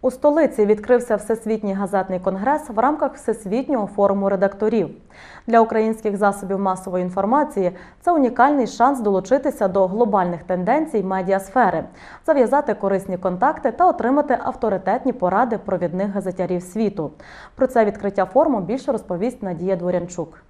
У столиці відкрився Всесвітній газетний конгрес в рамках Всесвітнього форуму редакторів. Для українських засобів масової інформації це унікальний шанс долучитися до глобальних тенденцій медіасфери, зав'язати корисні контакти та отримати авторитетні поради провідних газетярів світу. Про це відкриття форуму більше розповість Надія Дворянчук.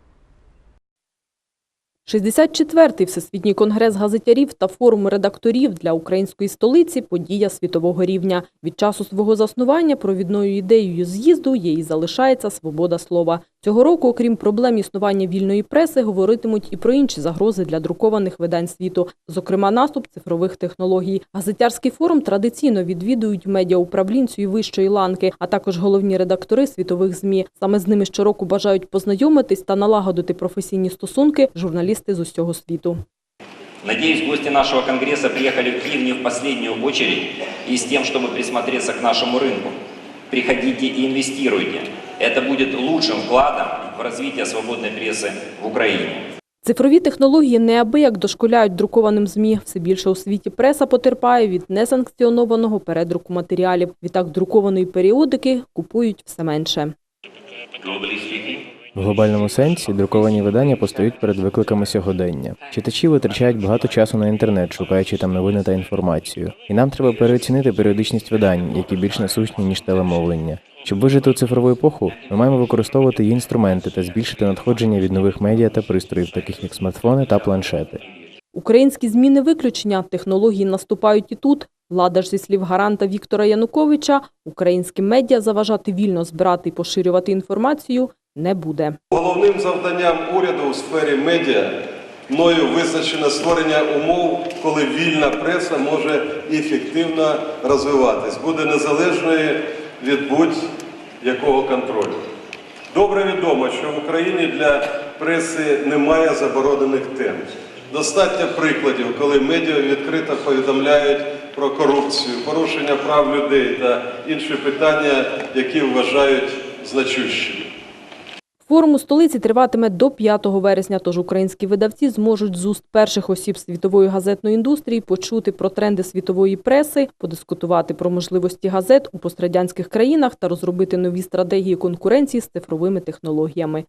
64-й Всесвітній конгрес газетярів та форум редакторів для української столиці – подія світового рівня. Від часу свого заснування провідною ідеєю з'їзду і залишається свобода слова. Цього року, окрім проблем існування вільної преси, говоритимуть і про інші загрози для друкованих видань світу, зокрема наступ цифрових технологій. Газетярський форум традиційно відвідують медіауправлінцю і вищої ланки, а також головні редактори світових ЗМІ. Саме з ними щороку бажають познайомитись та налагодити професійні стосунки журналісти з усього світу. Надеюсь, гости нашего Конгресса приехали в Киев не в последнюю очередь и с тем, чтобы присмотреться к нашему рынку. Приходите и инвестируйте. Это будет лучшим вкладом в развитие свободной прессы в Украине. Цифрові технології неабияк дошколяють друкованим ЗМІ. Все більше у світі преса потерпає від несанкціонованого передруку матеріалів. Відтак друкованої періодики купують все менше. В глобальному сенсі друковані видання постають перед викликами сьогодення. Читачі витрачають багато часу на інтернет, шукаючи там новини та інформацію. І нам треба переоцінити періодичність видань, які більш насущні ніж телемовлення. Щоб вижити у цифрову епоху, ми маємо використовувати її інструменти та збільшити надходження від нових медіа та пристроїв, таких як смартфони та планшети. Українські ЗМІ не виключення. Технології наступають і тут. Влада ж зі слів гаранта Віктора Януковича, українським медіа заважати вільно збирати і поширювати інформацію не буде. Головним завданням уряду у сфері медіа мною визначено створення умов, коли вільна преса може ефективно розвиватись, буде незалежною від будь-якого контролю. Добре відомо, що в Україні для преси немає заборонених тем. Достатньо прикладів, коли медіа відкрито повідомляють про корупцію, порушення прав людей та інші питання, які вважають значущими. Форум у столиці триватиме до 5 вересня, тож українські видавці зможуть з уст перших осіб світової газетної індустрії почути про тренди світової преси, подискутувати про можливості газет у пострадянських країнах та розробити нові стратегії конкуренції з цифровими технологіями.